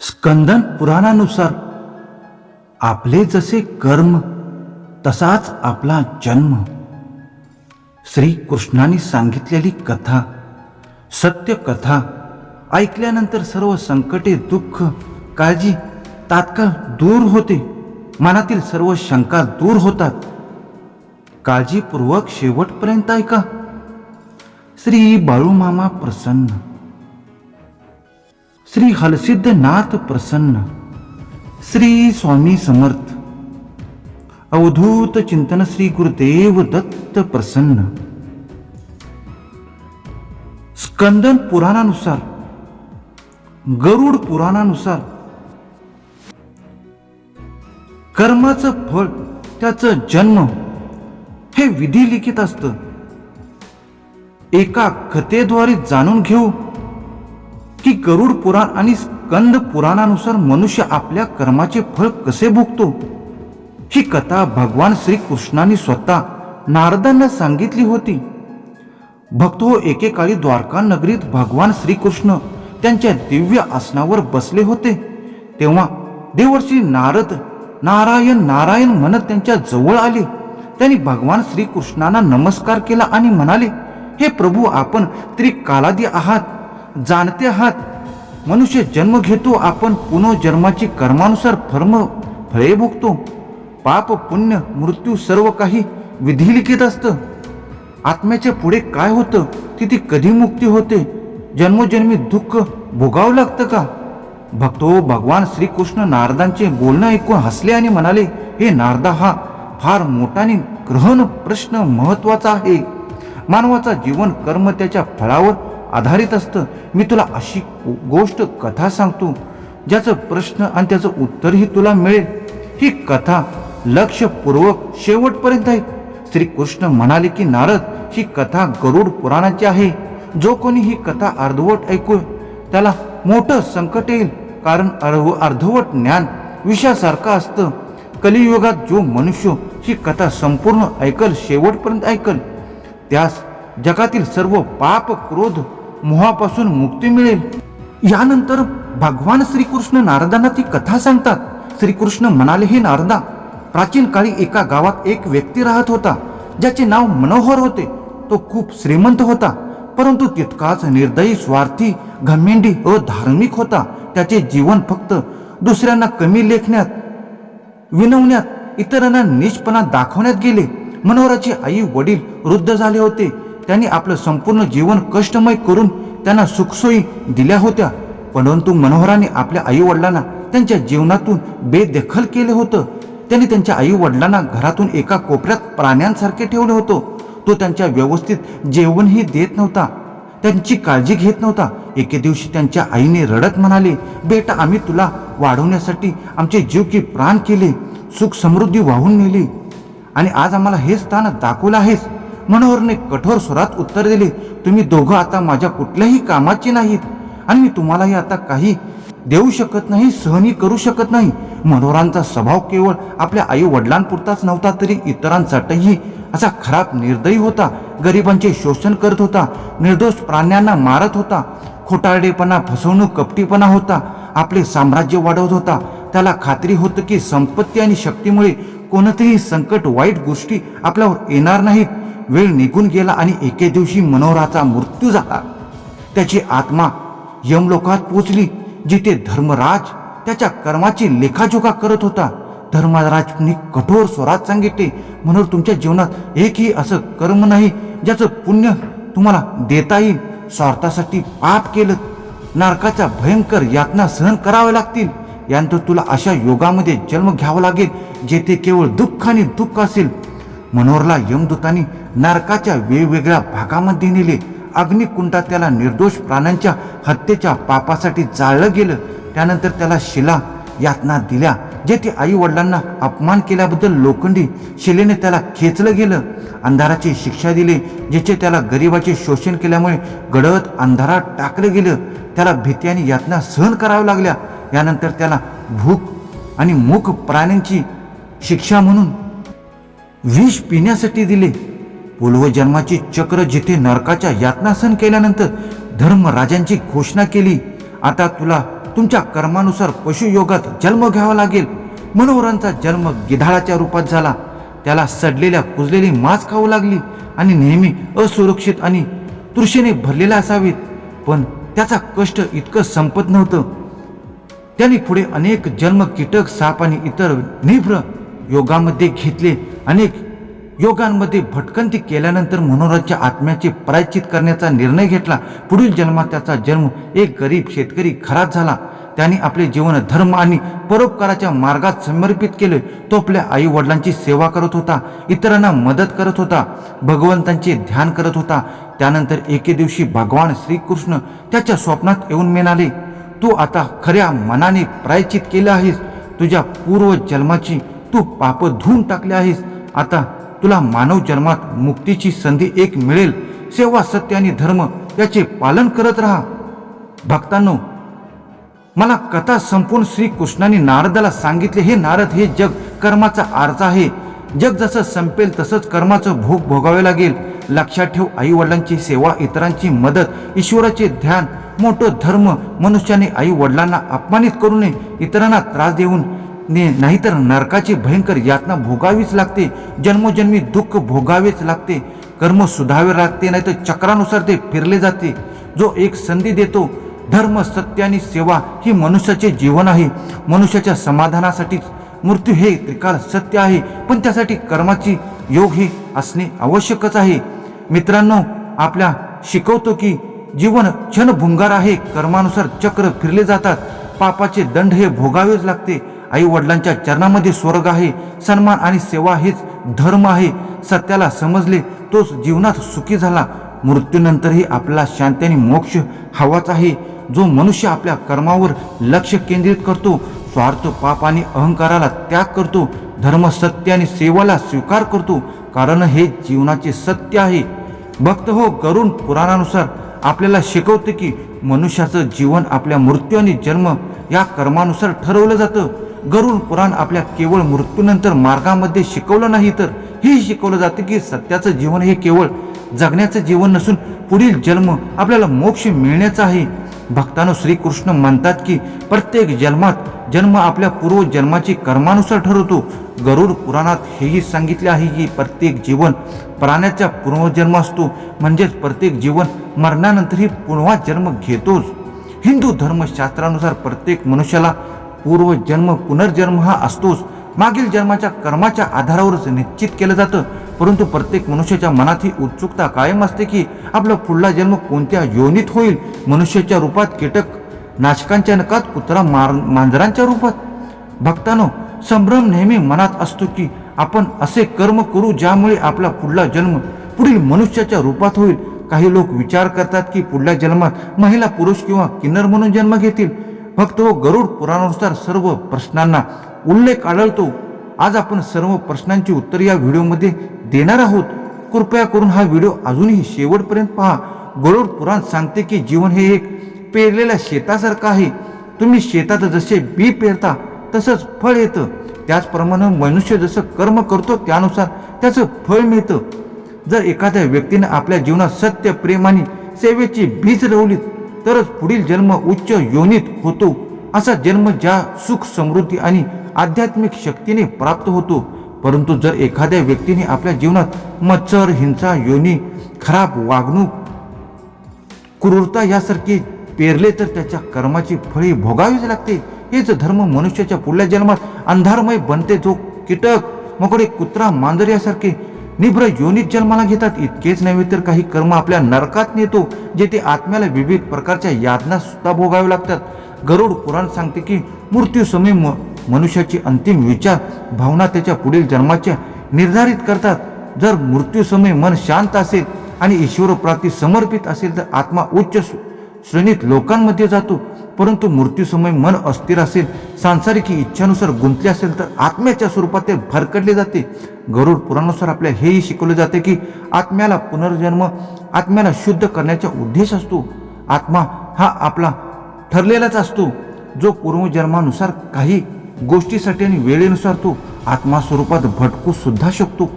स्कंदन पुराणानुसार आपले जसे कर्म तसाच आपला जन्म. श्री कृष्णाने सांगितलेली कथा सत्य कथा ऐकल्यानंतर सर्व संकटे दुःख काळजी तात्काळ दूर होते. मनातील सर्व शंका दूर होतात. काळजीपूर्वक शेवटपर्यंत ऐका. श्री बाळूमामा प्रसन्न. श्री हलसिद्धनाथ प्रसन्न। श्री स्वामी समर्थ। अवधूत चिंतन श्री गुरुदेव दत्त प्रसन्न। स्कंदन पुराणानुसार गरुड पुराणानुसार कर्माचं फळ त्याचं जन्म हे विधी लिखित असतं. एका कथेद्वारे जाणून घेऊ की गरुड पुराण आणि स्कंद पुराणानुसार मनुष्य आपल्या कर्माचे फळ कसे भोगतो? ही कथा भगवान श्रीकृष्णाने स्वतः नारदांना सांगितली होती. भक्त हो एकेकाळी द्वारका नगरीत भगवान श्रीकृष्ण त्यांच्या दिव्य आसनावर बसले होते. तेव्हा देवर्षी नारद नारायण नारायण म्हणत त्यांच्या जवळ आले. त्यांनी भगवान श्रीकृष्णांना नमस्कार केला आणि म्हणाले हे प्रभू आपण त्रिकालादी आहात. जाणते आहात. मनुष्य जन्म घेतो आपण पुनर्जन्माची कर्मानुसार फर्म फळे भोगतो. पाप पुण्य मृत्यू सर्व काही विधी लिखित असतं. आत्म्याच्या पुढे काय होतं तिथे कधी मुक्ती होते? जन्मोजन्मी दुःख भोगावं लागतं का? भक्तो भगवान श्रीकृष्ण नारदांचे बोलणं ऐकून हसले आणि म्हणाले हे नारदा हा फार मोठाने ग्रहण प्रश्न महत्त्वाचा आहे. मानवाचा जीवन कर्म त्याच्या फळावर आधारित असतं. मी तुला अशी गोष्ट कथा सांगतो. ज्याचं प्रश्न आणि त्याचं उत्तरही तुला मिळेल. ही कथा लक्षपूर्वक शेवटपर्यंत आहे. श्रीकृष्ण म्हणाले की नारद ही कथा गरुड पुराणाची आहे. जो कोणी ही कथा अर्धवट ऐकू त्याला मोठं संकट येईल. कारण अर्ध अर्धवट ज्ञान विषयासारखं असतं. कलियुगात जो मनुष्य ही कथा संपूर्ण ऐकल शेवटपर्यंत ऐकल त्यास जगातील सर्व पाप क्रोध मोहापासून मुक्ती मिळेल. यानंतर भगवान श्रीकृष्ण नारदांना ती कथा सांगतात. श्रीकृष्ण म्हणाले हे नारदा प्राचीन काळी एका गावात एक व्यक्ती राहत होता. ज्याचे नाव मनोहर होते. तो खूप श्रीमंत होता. परंतु तितकाच निर्दयी स्वार्थी घमेंडी व धार्मिक होता. त्याचे जीवन फक्त दुसऱ्यांना कमी लेखण्यात विनवण्यात इतरांना निष्पणा दाखवण्यात गेले. मनोहराचे आई वडील वृद्ध झाले होते. त्यांनी आपलं संपूर्ण जीवन कष्टमय करून त्यांना सुखसोयी दिल्या होत्या. परंतु मनोहराने आपल्या आईवडिलांना त्यांच्या जीवनातून बेदखल केले होतं. त्यांनी त्यांच्या आईवडिलांना घरातून एका कोपऱ्यात प्राण्यांसारखे ठेवलं होतो. तो त्यांच्या व्यवस्थित जेवणही देत नव्हता. त्यांची काळजी घेत नव्हता. एके दिवशी त्यांच्या आईने रडत म्हणाले बेटा आम्ही तुला वाढवण्यासाठी आमचे जीव की प्राण केले. सुख समृद्धी वाहून नेली. आणि आज आम्हाला हे स्थान दाखवलं आहेस. मनोहरने कठोर स्वरात उत्तर दिले तुम्ही दोघं आता माझ्या कुठल्याही कामाचे नाहीत आणि मी तुम्हालाही आता काही देऊ शकत नाही सहनी करू शकत नाही. मनोहरांचा स्वभाव केवळ आपल्या आई वडिलांपुरताच नव्हता तरी इतरांसाठीही असा खराब निर्दयी होता. गरिबांचे शोषण करत होता निर्दोष प्राण्यांना मारत होता खोटारडेपणा फसवणूक कपटीपणा होता आपले साम्राज्य वाढवत होता. त्याला खात्री होतं की संपत्ती आणि शक्तीमुळे कोणतेही संकट वाईट गोष्टी आपल्यावर येणार नाहीत. वेळ निघून गेला आणि एके दिवशी मनोहराचा मृत्यू झाला. त्याची आत्मा यमलोकात पोचली जिथे धर्मराज त्याच्या कर्माची लेखाजोखा करत होता. धर्मराजने कठोर स्वरात सांगितले म्हणून तुमच्या जीवनात एकही असं कर्म नाही ज्याचं पुण्य तुम्हाला देता येईल. स्वार्थासाठी पाप केलं. नारकाच्या भयंकर यातना सहन कराव्या लागतील. यानंतर तुला अशा योगामध्ये जन्म घ्यावा लागेल जेथे केवळ दुःख आणि दुःख असेल. मनोहरला यमदूतांनी नरकाच्या वेगवेगळ्या भागामध्ये नेले. अग्निकुंडात त्याला निर्दोष प्राण्यांच्या हत्येच्या पापासाठी जाळलं गेलं. त्यानंतर त्याला शिला यातना दिल्या जेथे आई वडिलांना अपमान केल्याबद्दल लोखंडी शिलेने त्याला खेचलं गेलं. अंधाराची शिक्षा दिली जिचे त्याला गरिबाचे शोषण केल्यामुळे गडद अंधारात टाकलं गेलं. त्याला भीती आणि यातना सहन कराव्या लागल्या. यानंतर त्याला भूक आणि मूक प्राण्यांची शिक्षा म्हणून विष पिण्यासाठी दिले. पूर्वजन्माची चक्र जिथे नरकाच्या यातनासन केल्यानंतर धर्मराजांची घोषणा केली. आता तुला तुमच्या कर्मानुसार पशुयोगात जन्म घ्यावा लागेल. मनोहरांचा जन्म गिधाळाच्या रूपात झाला. त्याला सडलेल्या कुजलेली मांस खाऊ लागली आणि नेहमी असुरक्षित आणि तृषेने भरलेला असावेत. पण त्याचा कष्ट इतकं संपत नव्हतं. त्याने पुढे अनेक जन्म कीटक साप आणि इतर निभ्र योगामध्ये घेतले. अनेक योगांमध्ये भटकंती केल्यानंतर मनोहराच्या आत्म्याचे प्रायचित करण्याचा निर्णय घेतला. पुढील जन्मात त्याचा जन्म एक गरीब शेतकरी खराब झाला. त्याने आपले जीवन धर्म आणि परोपकाराच्या मार्गात समर्पित केले. तो आपल्या आई वडिलांची सेवा करत होता इतरांना मदत करत होता भगवंतांचे ध्यान करत होता. त्यानंतर एके दिवशी भगवान श्रीकृष्ण त्याच्या स्वप्नात येऊन मिळाले तू आता खऱ्या मनाने प्रायचित केलं आहेस. तुझ्या पूर्व जन्माची तू पाप धुवून टाकले आहेस. आता तुला मानव जन्मात मुक्तीची संधी एक मिळेल सेवा सत्य आणि धर्म याचे पालन करत राहा. भक्तांनो मला कथा संपूर्ण श्रीकृष्णाने नारदाला सांगितले हे नारद हे जग कर्माचा आरसा आहे. जग जसं संपेल तसंच कर्माचं भोग भोगावे लागेल. लक्षात ठेव आई वडिलांची सेवा इतरांची मदत ईश्वराचे ध्यान मोठं धर्म मनुष्याने आई वडिलांना अपमानित करू नये. इतरांना त्रास देऊन ने नाहीतर नरकाची भयंकर यातना भोगावीच लागते जन्मोजन्मी दुःख भोगावेच लागते कर्म सुधावे लागते नाहीतर चक्रानुसार ते फिरले जाते. जो एक संधी देतो धर्म सत्य आणि सेवा ही मनुष्याचे जीवन आहे. मनुष्याच्या समाधानासाठीच मृत्यू हे त्रिकाल सत्य आहे पण त्यासाठी कर्माची योग हे असणे आवश्यकच आहे. मित्रांनो आपल्या शिकवतो की जीवन क्षणभुंगार आहे कर्मानुसार चक्र फिरले जातात पापाचे दंड हे भोगावेच लागते आई वडिलांच्या चरणामध्ये स्वर्ग आहे सन्मान आणि सेवा हेच धर्म आहे. सत्याला समजले तोच जीवनात सुखी झाला. मृत्यूनंतरही आपल्याला शांती आणि मोक्ष हवाच आहे. जो मनुष्य आपल्या कर्मावर लक्ष केंद्रित करतो स्वार्थ पाप आणि अहंकाराला त्याग करतो धर्म सत्य आणि सेवाला स्वीकार करतो कारण हे जीवनाचे सत्य आहे. भक्त हो गरुण पुराणानुसार आपल्याला शिकवते की मनुष्याचं जीवन आपल्या मृत्यू आणि जन्म या कर्मानुसार ठरवलं जातं. गरुड पुराण आपल्या केवळ मृत्यूनंतर मार्गामध्ये शिकवलं नाही तर हे शिकवलं जातं की सत्याचं जीवन हे केवळ जगण्याचं जीवन नसून पुढील जन्म आपल्याला मोक्ष मिळण्याचा आहे. भक्तानो श्रीकृष्ण म्हणतात की प्रत्येक जन्मात जन्म आपल्या पूर्व जन्माची कर्मानुसार ठरवतो. गरुड पुराणात हेही सांगितले आहे की प्रत्येक जीवन प्राण्याचा पूर्वजन्म असतो. म्हणजेच प्रत्येक जीवन मरणानंतरही पुन्हा जन्म घेतोच. हिंदू धर्मशास्त्रानुसार प्रत्येक मनुष्याला पूर्वजन्म पुनर्जन्म हा असतोच. मागील जन्माच्या कर्माच्या आधारावरच निश्चित केलं जातं. परंतु प्रत्येक मनुष्याच्या मनात ही उत्सुकता कायम असते की आपला पुढला जन्म कोणत्या योनीत होईल? मनुष्याच्या रूपात कीटक नाशकांच्या नकात कुत्रा मार मांजरांच्या रूपात? भक्तानो संभ्रम नेहमी मनात असतो की आपण असे कर्म करू ज्यामुळे आपला पुढला जन्म पुढील मनुष्याच्या रूपात होईल. काही लोक विचार करतात की पुढल्या जन्मात महिला पुरुष किंवा किन्नर म्हणून जन्म घेतील. फक्त व गरुड पुराणानुसार सर्व प्रश्नांना उल्लेख आढळतो. आज आपण सर्व प्रश्नांची उत्तर या व्हिडिओमध्ये देणार आहोत. कृपया करून हा व्हिडिओ अजूनही शेवटपर्यंत पहा. गरुड पुराण सांगते की जीवन हे एक पेरलेल्या शेतासारखं आहे. तुम्ही शेतात जसे बी पेरता तसंच फळ येतं. त्याचप्रमाणे मनुष्य जसं कर्म करतो त्यानुसार त्याचं फळ मिळतं. जर एखाद्या व्यक्तीने आपल्या जीवनात सत्य प्रेम आणि सेवेची बीज रवली तरच पुढील जन्म उच्च योनीत होतो. असा जन्म ज्या सुख समृद्धी आणि आध्यात्मिक शक्तीने प्राप्त होतो परंतु जर एखाद्या व्यक्तीने आपल्या जीवनात मत्सर हिंसा योनी खराब वागणूक क्रूरता यासारखे पेरले तर त्याच्या कर्माची फळे भोगावीच लागते. हेच धर्म मनुष्याच्या पुढल्या जन्मात अंधारमय बनते. जो कीटक मकडे कुत्रा मांजर यासारखे निभ्र योनीत जन्माला घेतात. इतकेच नव्हे तर काही कर्म आपल्या नरकात नेतो जेथे आत्म्याला विविध प्रकारच्या यातना सुद्धा भोगाव्या लागतात. गरुड पुराण सांगते की मृत्यू समय म मनुष्याची अंतिम विचार भावना त्याच्या पुढील जन्माच्या निर्धारित करतात. जर मृत्यू समय मन शांत असेल आणि ईश्वरप्राप्ती समर्पित असेल तर आत्मा उच्च श्रेणीत लोकांमध्ये जातो. परंतु मृत्यूसमय मन अस्थिर असेल सांसारिक इच्छानुसार गुंतले असेल तर आत्म्याच्या स्वरूपात ते भरकडले जाते. गरुड पुराणानुसार आपल्या हेही शिकवले जाते की आत्म्याला पुनर्जन्म आत्म्याला शुद्ध करण्याचा उद्देश असतो. आत्मा हा आपला ठरलेलाच असतो. जो पूर्वजन्मानुसार काही गोष्टीसाठी आणि वेळेनुसार तो आत्मा स्वरूपात भटकू सुद्धा शकतो.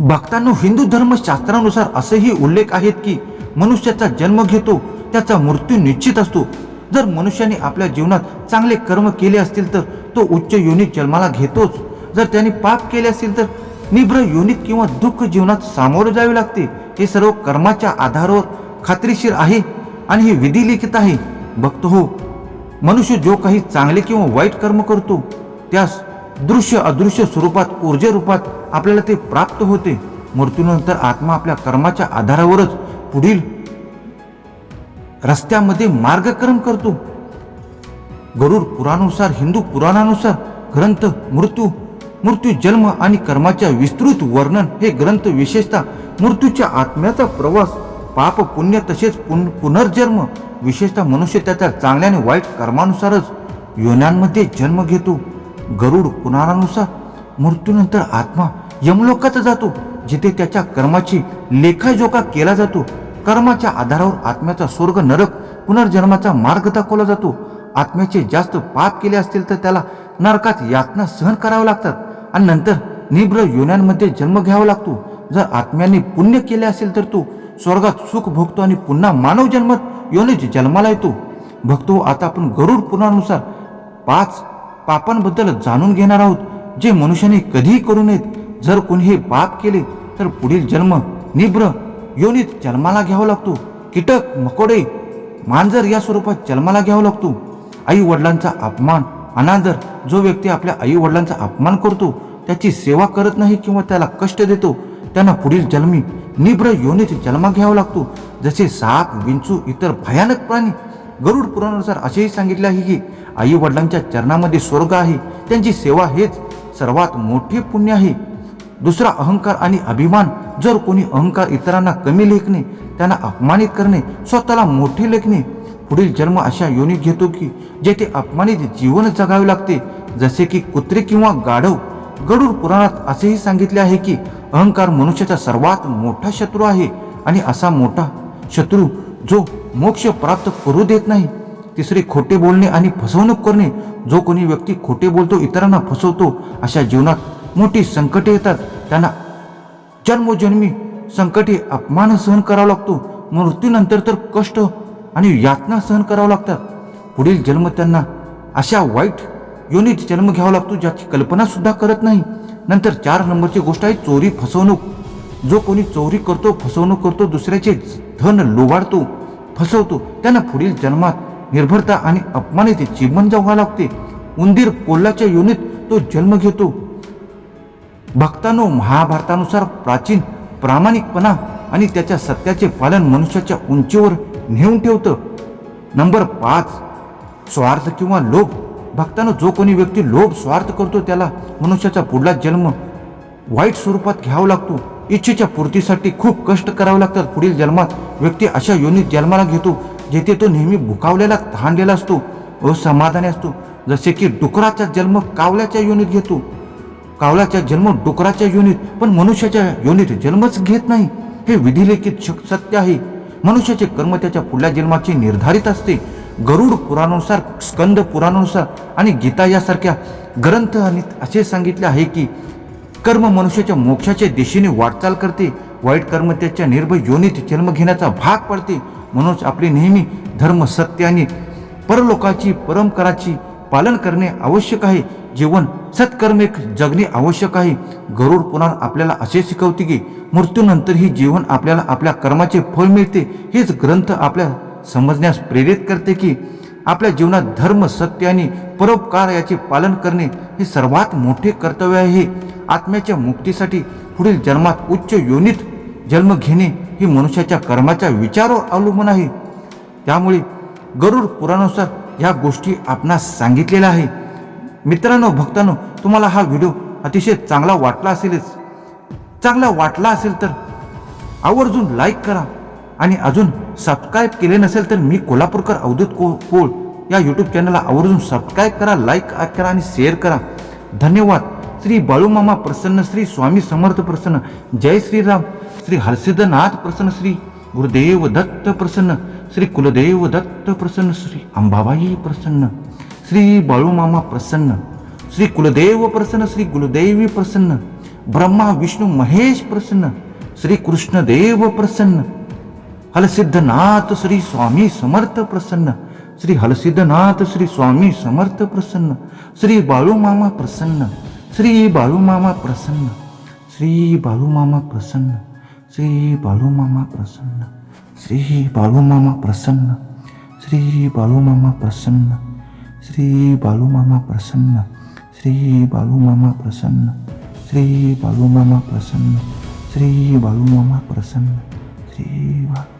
भक्तांनो हिंदू धर्मशास्त्रानुसार असेही उल्लेख आहेत की मनुष्याचा जन्म घेतो त्याचा मृत्यू निश्चित असतो. जर मनुष्याने आपल्या जीवनात चांगले कर्म केले असतील तर तो उच्च योनीत जन्माला घेतोच. जर त्याने पाप केले असतील तर निब्र योनीत किंवा दुःख जीवनात सामोरे जावे लागते. हे सर्व कर्माच्या आधारावर खात्रीशीर आहे आणि हे विधी लिखित आहे. भक्त हो मनुष्य जो काही चांगले किंवा वाईट कर्म करतो त्यास दृश्य अदृश्य स्वरूपात ऊर्जे रूपात आपल्याला ते प्राप्त होते. मृत्यूनंतर आत्मा आपल्या कर्माच्या आधारावरच पुढील रस्त्यामध्ये मार्गक्रम करतो. गरुड पुराणानुसार हिंदू पुराणानुसार ग्रंथ मृत्यू मृत्यू जन्म आणि कर्माच्या विस्तृत वर्णन हे ग्रंथ विशेषतः मृत्यूच्या आत्म्याचा प्रवास पाप पुण्य तसेच पुन पुनर्जन्म विशेषतः मनुष्य त्याच्या चांगल्या आणि वाईट कर्मानुसारच योन्यांमध्ये जन्म घेतो. गरुड पुराणानुसार मृत्यूनंतर आत्मा यमलोकात जातो जिथे त्याच्या कर्माची लेखाजोखा केला जातो. कर्माच्या आधारावर आत्म्याचा स्वर्ग नरक पुनर्जन्माचा मार्ग दाखवला जातो. आत्म्याचे जास्त पाप केले असतील तर त्याला नरकात यातना सहन कराव्या लागतात आणि नंतर निब्र योन्यांमध्ये जन्म घ्यावा लागतो. जर आत्म्याने पुण्य केले असेल तर तो स्वर्गात सुख भोगतो आणि पुन्हा मानव जन्मत योनीत जन्माला येतो. भक्तो आता आपण गरुड पुराणानुसार पाच पापांबद्दल जाणून घेणार आहोत जे मनुष्याने कधीही करू नयेत. जर कोणी हे पाप केले तर पुढील जन्म निब्र योनीत जन्माला घ्यावा लागतो. कीटक मकोडे मांजर या स्वरूपात जन्माला घ्यावा लागतो. आई वडिलांचा अपमान अनादर जो व्यक्ती आपल्या आई वडिलांचा अपमान करतो त्याची सेवा करत नाही किंवा त्याला कष्ट देतो त्यांना पुढील जन्मी निब्र योनीत जन्मा घ्यावा लागतो. जसे साप विंचू इतर भयानक प्राणी गरुड पुराणानुसार असेही सांगितले आहे की आई वडिलांच्या चरणामध्ये स्वर्ग आहे. त्यांची सेवा हेच सर्वात मोठे पुण्य आहे. दुसरा अहंकार आणि अभिमान जर कोणी अहंकार इतरांना कमी लेखणे त्यांना अपमानित करणे स्वतःला मोठे लेखणे पुढील जन्म अशा योनी घेतो की जेथे अपमानित जीवन जगावे लागते जसे की कुत्रे किंवा गाढव. गरुड पुराणात असेही सांगितले आहे की अहंकार मनुष्याचा सर्वात मोठा शत्रू आहे आणि असा मोठा शत्रू जो मोक्ष प्राप्त करू देत नाही. तिसरे खोटे बोलणे आणि फसवणूक करणे जो कोणी व्यक्ती खोटे बोलतो इतरांना फसवतो अशा जीवनात मोठी संकटे येतात. त्यांना जन्मोजन्मी संकटे अपमान सहन करावा लागतो. मृत्यूनंतर तर कष्ट आणि यातना सहन करावं लागतात. पुढील जन्म त्यांना अशा वाईट योनीत जन्म घ्यावा लागतो ज्याची कल्पना सुद्धा करत नाही. नंतर चार नंबरची गोष्ट आहे चोरी फसवणूक. जो कोणी चोरी करतो फसवणूक करतो दुसऱ्याचे धन लोबाडतो फसवतो त्यांना पुढील जन्मात निर्भरता आणि अपमानित जीवन जगावं लागते. उंदीर कोल्हाच्या योनीत तो जन्म घेतो. भक्तांनो महाभारतानुसार प्राचीन प्रामाणिकपणा आणि त्याच्या सत्याचे पालन मनुष्याच्या उंचीवर नेऊन ठेवतं. नंबर पाच स्वार्थ किंवा लोभ. भक्तानं जो कोणी व्यक्ती लोभ स्वार्थ करतो त्याला मनुष्याचा पुढला जन्म वाईट स्वरूपात घ्यावा लागतो. इच्छेच्या पूर्तीसाठी खूप कष्ट करावे लागतात. पुढील जन्मात व्यक्ती अशा योनीत जन्माला घेतो जेथे तो नेहमी भुकावलेला तहानलेला असतो असमाधानी असतो. जसे की डुकराचा जन्म कावल्याच्या योनीत घेतो. कावल्याचा जन्म डुकराच्या योनीत पण मनुष्याच्या योनीत जन्मच घेत नाही. हे विधिलेखित शक- सत्य आहे. मनुष्याचे कर्म त्याच्या पुढल्या जन्माचे निर्धारित असते. गरुड पुराणानुसार स्कंद पुराणानुसार आणि गीता यासारख्या ग्रंथ आणि असे सांगितले आहे की कर्म मनुष्याच्या मोक्षाच्या दिशेने वाटचाल करते. वाईट कर्म त्याच्या निर्भय योनीत जन्म घेण्याचा भाग पडते. म्हणूनच आपले नेहमी धर्म सत्य आणि परलोकाची परंपराची पालन करणे आवश्यक आहे. जीवन सत्कर्मे जगणे आवश्यक आहे. गरुड पुराण आपल्याला असे शिकवते की मृत्यूनंतरही जीवन आपल्याला आपल्या कर्माचे फळ मिळते. हेच ग्रंथ आपल्या समजण्यास प्रेरित करते की आपल्या जीवनात धर्म सत्य आणि परोपकार याचे पालन करणे हे सर्वात मोठे कर्तव्य आहे. आत्म्याच्या मुक्तीसाठी पुढील जन्मात उच्च योनीत जन्म घेणे हे मनुष्याच्या कर्माच्या विचारावर अवलंबून आहे. त्यामुळे गरुड पुराणानुसार या गोष्टी आपणास सांगितलेल्या आहे मित्रांनो भक्तांनो तुम्हाला हा व्हिडिओ अतिशय चांगला वाटला असेलच. चांगला वाटला असेल तर आवर्जून लाईक करा आणि अजून सबस्क्राईब केले नसेल तर मी कोल्हापूरकर अवधूत को कोळ या यूट्यूब चॅनलला आवर्जून सबस्क्राईब करा लाईक करा आणि शेअर करा. धन्यवाद. श्री बाळूमामा प्रसन्न श्री स्वामी समर्थ प्रसन्न जय श्रीराम. श्री हरसिद्धनाथ प्रसन्न श्री गुरुदेव दत्त प्रसन्न श्री कुलदेव दत्त प्रसन्न श्री अंबाबाई प्रसन्न. श्री बाळूमामा प्रसन्न श्री कुलदेव प्रसन्न श्री कुलदेवी प्रसन्न ब्रह्मा विष्णू महेश प्रसन्न श्री कृष्णदेव प्रसन्न हलसिद्धनाथ श्री स्वामी समर्थ प्रसन्न श्री हलसिद्धनाथ श्री स्वामी समर्थ प्रसन्न श्री बाळूमामा प्रसन्न श्री बाळूमामा प्रसन्न श्री बाळूमामा प्रसन्न श्री बाळूमामा प्रसन्न श्री बाळूमामा प्रसन्न श्री बाळूमामा प्रसन्न Sri Balu Mama Prasanna. Sri Balu Mama Prasanna. Sri Balu Mama Prasanna. Sri Balu Mama Prasanna. Sri Balu.